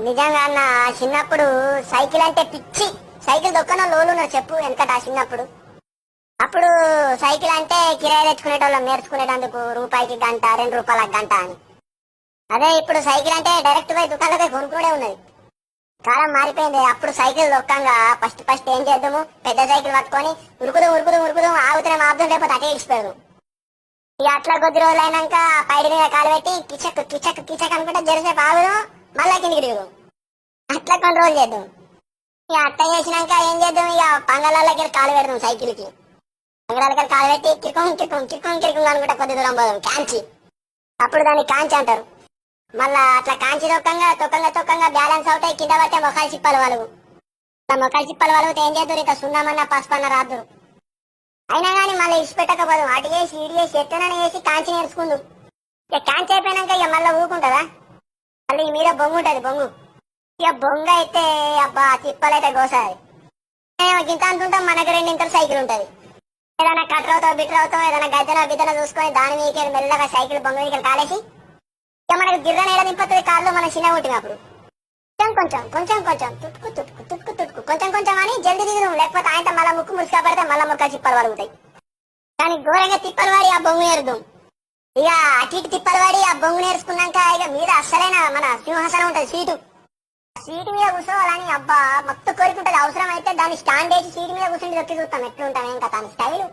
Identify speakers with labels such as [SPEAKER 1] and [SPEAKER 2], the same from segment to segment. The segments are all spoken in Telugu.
[SPEAKER 1] నిజంగా అన్న చిన్నప్పుడు సైకిల్ అంటే పిచ్చి. సైకిల్ దొక్కన లోలు చెప్పు వెనకట ఆ చిన్నప్పుడు. అప్పుడు సైకిల్ అంటే కిరాయి తెచ్చుకునేటోళ్ళం నేర్చుకునేటందుకు రూపాయికి గంట రెండు రూపాయల గంట అని. అదే ఇప్పుడు సైకిల్ అంటే డైరెక్ట్ పోయి దుకాణంలో కొనుక్కునే ఉన్నది. కాలం మారిపోయింది అప్పుడు సైకిల్ దొక్కంగా ఫస్ట్ ఫస్ట్ ఏం చేద్దాము? పెద్ద సైకిల్ పట్టుకొని ఉరుకుదాం ఉరుకుదాం ఉరుకుదాం ఆగుతున్నాం ఆపుదాం లేకపోతే అటే ఇచ్చిపోయాము ఇక అట్లా కొద్ది రోజులు అయినాక పైడి మీద కాలు పెట్టి కిచక్ కిచక్ కిచక్ అనుకుంటే జరిసేపు ఆగుదాం. మళ్ళా కిందికి దిగుదు అట్లా కంట్రోల్ చేద్దాం. ఇక అట్లా చేసినాక ఏం చేద్దాం? ఇక పంగళాలకి కాలు పెడదాం సైకిల్కి. పంగళాలకి కాలు పెట్టి కిరుకం కిరుకం కిరుకం కిరుకం అనుకుంటే కొద్ది దూరం పోదాం. కాంచి. అప్పుడు దాన్ని కాంచి అంటారు. మళ్ళా అట్లా కాంచి తొక్కంగా తొక్కంగా తొక్కంగా బ్యాలెన్స్ అవుతాయి కింద పడితే మొఖాలు చిప్పలు వాళ్ళు మొక్కలు చిప్పలు వాళ్ళు ఏం చేద్దరు? ఇక సున్నామన్న పసుపన్న రాదురు అయినా కానీ మళ్ళీ ఇచ్చి పెట్టకపోదు. అటు చేసి ఇటు చేసి ఎట్లనైనా చేసి కాంచి నేర్చుకుందు. ఇక కాంచి అయిపోయినాక ఇక మళ్ళీ ఊరుకుంటుందా? మళ్ళీ మీద బొంగు ఉంటది బొంగు. ఇక బొంగ అయితే అబ్బా తిప్పలైతే గోసాది ఇంత అంటుంటాం మనకు రెండు ఇంతలు సైకిల్ ఉంటది. ఏదైనా కట్రవుతో బిట్రవుతో ఏదైనా గద్దెన బిద్దన చూసుకొని దాని మీద మెల్లగా సైకిల్ బొంగ మీద కాలేసి ఇక మనకు గిర్రని ఏడ దింపుతుంది కారులో మనం చిన్న కొట్టినప్పుడు కొంచెం కొంచెం కొంచెం కొంచెం తుట్టుకు తుట్టుకు తుట్టుకు తుట్టుకు కొంచెం కొంచెం అని జల్దీ దిగుదాం. లేకపోతే ఆయన మళ్ళీ ముక్కు ముసుగా పడితే మళ్ళా ముక్క చిప్పలు పడుగుతాయి. దానికి ఘోరంగా తిప్పలు వాడి ఆ బొంగు ఎరుదాం ఇక అటు ఇటు తిప్పలు పడి ఆ బొంగు నేర్చుకున్నాక ఇక మీద అస్సలైన మన సింహాసనం ఉంటది సీటు. సీటు మీద కూర్చోవాలని అబ్బా మొత్తం కోరుకుంటది అవసరం అయితే దాన్ని స్టాండ్ వేసి సీటు మీద కూర్చుంటే ఎక్కి చూస్తాం. ఎట్లుంటాం ఇంకా దాని స్టైల్.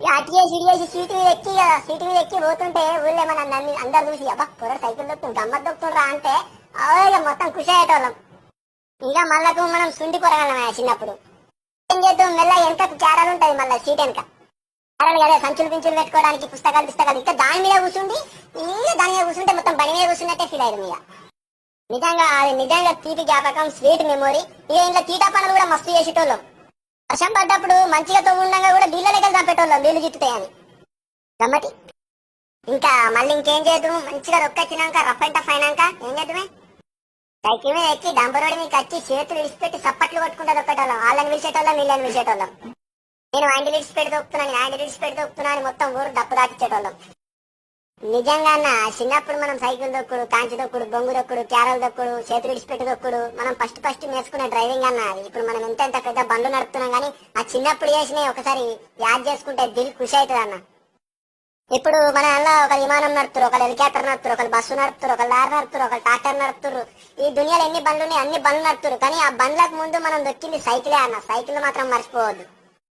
[SPEAKER 1] ఇక అటు చేసి ఇటు చేసి సీటు మీద ఎక్కి సీటు మీద ఎక్కి పోతుంటే ఊళ్ళో మన నన్ను అందరు చూసి అబ్బా పొర సైకిల్ దొక్కుతుంది గమ్మత్ దొక్కుతుండ్రా అంటే అవే ఇక మొత్తం ఖుషి అయ్యేటోళ్ళం. ఇంకా మళ్ళకు మనం సుండి పొరగలమే చిన్నప్పుడు. ఏం చేద్దాం? మెల్ల వెనక క్యారలు మళ్ళీ సీట్ వెనక. సంచులు పించులు పెట్టుకోవడానికి పుస్తకాలు పుస్తకాలు ఇంకా దాని మీద కూర్చుండి ఇంకా దాని మీద కూర్చుంటే మొత్తం బండి మీద కూర్చున్నట్టే ఫీల్ అయ్యారు ఇక. నిజంగా అది నిజంగా తీపి జ్ఞాపకం స్వీట్ మెమొరీ ఇక ఇంట్లో తీటా పనులు కూడా మస్తు చేసేటోళ్ళం. వర్షం పడ్డప్పుడు మంచిగా తవ్వుండగా కూడా నీళ్ళ దగ్గర చంపేటోళ్ళం నీళ్ళు జిట్టుతాయని గమ్మటి. ఇంకా మళ్ళీ ఇంకేం చేద్దాం? మంచిగా రొక్కొచ్చినాక రఫ్ అండ్ టఫ్ అయినాక ఏం చేద్దామే? సైకిల్ మీద ఎక్కి డంబరోడి రోడ్ మీకు వచ్చి చేతులు విడిచిపెట్టి చప్పట్లు కొట్టుకుంటారు ఒక్కటోళ్ళం వాళ్ళని విడిచేటోళ్ళం వీళ్ళని విడిచేటోళ్ళం నేను హ్యాండిల్ విడిచిపెట్టి దొక్కుతున్నాను హ్యాండిల్ విడిచిపెట్టి దొక్కుతున్నాను మొత్తం ఊరు డప్పు దాటిచ్చేటోళ్ళం నిజంగా అన్న చిన్నప్పుడు మనం సైకిల్ దొక్కుడు కాంచి దొక్కుడు బొంగు దొక్కుడు క్యారల్ దొక్కుడు చేతులు విడిచిపెట్టి దొక్కుడు మనం ఫస్ట్ ఫస్ట్ నేర్చుకునే డ్రైవింగ్ అన్న ఇప్పుడు మనం ఎంత ఎంత పెద్ద బండ్లు నడుపుతున్నాం కానీ ఆ చిన్నప్పుడు చేసినవి ఒకసారి యాద్ చేసుకుంటే దిల్ ఖుషి అవుతుంది అన్న. ఇప్పుడు మన అలా ఒక విమానం నడుపుతారు ఒక హెలికాప్టర్ నడుపుతారు ఒక బస్సు నడుపుతారు ఒక లారీ నడుపుతారు ఒక ట్రాక్టర్ నడుపుతారు. ఈ దునియాలో ఎన్ని బండ్లు ఉన్నాయి అన్ని బండ్లు నడుపుతారు. కానీ ఆ బండ్లకు ముందు మనం దొక్కింది సైకిలే అన్న. సైకిల్ మాత్రం మర్చిపోవద్దు.